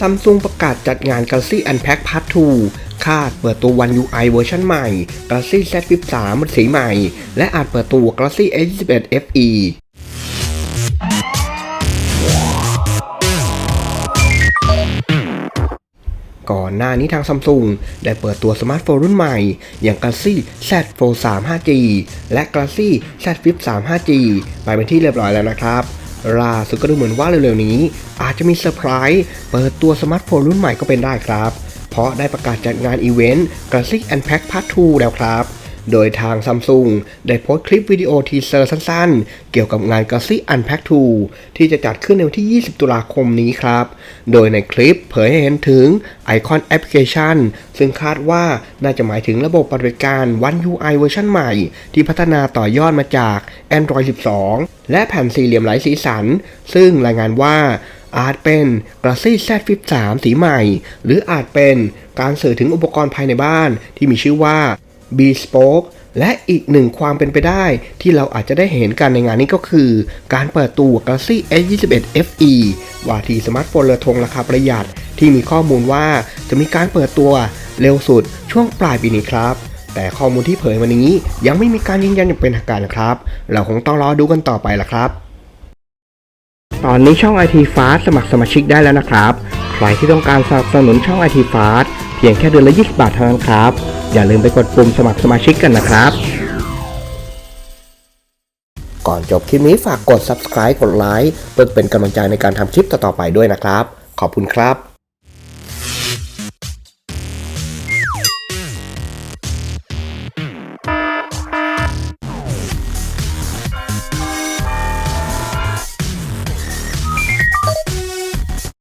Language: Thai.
ซัมซุงประกาศจัดงาน Galaxy Unpack Part 2 คาดเปิดตัว One UI เวอร์ชันใหม่ Galaxy Z Flip 3สีใหม่ และอาจเปิดตัว Galaxy S21 FE ก่อนหน้านี้ทางซัมซุงได้เปิดตัวสมาร์ทโฟนรุ่นใหม่ อย่าง Galaxy Z Fold 3 5G และ Galaxy Z Flip 3 5G ไปเป็นที่เรียบร้อยแล้วนะครับ ล่าสุดก็ดูเหมือนว่าเร็วๆนี้อาจจะมีเซอร์ไพรส์เปิดตัวสมาร์ทโฟนรุ่นใหม่ก็เป็นได้ครับ เพราะได้ประกาศจัดงานอีเวนต์ Galaxy Unpack Part 2 แล้วครับ โดยทางซัมซุงได้โพสต์คลิปวิดีโอทีเซอร์สั้นๆ เกี่ยวกับงาน Galaxy Unpack 2 ที่จะจัดขึ้นในวันที่ 20 ตุลาคมนี้ครับ โดยในคลิปเผยให้เห็นถึงไอคอนแอปพลิเคชัน ซึ่งคาดว่าน่าจะหมายถึงระบบปฏิบัติการ One UI เวอร์ชันใหม่ ที่พัฒนาต่อยอดมาจาก Android 12 และแผ่นสี่เหลี่ยมไร้สีสัน ซึ่งรายงานว่าอาจเป็น Galaxy Z Flip 3 สีใหม่ หรืออาจเป็นการสื่อถึงอุปกรณ์ภายในบ้านที่มีชื่อว่า Bespoke และอีกหนึ่งความเป็นไปได้ที่เราอาจจะได้เห็นกันในงานนี้ก็คือ การเปิดตัว Galaxy S21 FE ว่าที่สมาร์ทโฟนเรือธงราคาประหยัด ที่มีข้อมูลว่าจะมีการเปิดตัวเร็วสุดช่วงปลายปีนี้ครับ แต่ข้อมูลที่เผยวันนี้ยังไม่มีการยืนยันอย่างเป็นทางการนะครับ เราคงต้องรอดูกันต่อไปละครับ ตอนนี้ช่อง IT Fast สมัครสมาชิกได้แล้วนะครับ ใครที่ต้องการสนับสนุนช่อง IT Fast เพียงแค่เดือนละ 20 บาทเท่านั้นครับ อย่าลืมไปกดปุ่มสมัครสมาชิกกันนะครับ ก่อนจบคลิปนี้ฝากกด subscribe กดไลค์เพื่อเป็นกำลังใจในการทำคลิปต่อๆไปด้วยนะครับ ขอบคุณครับ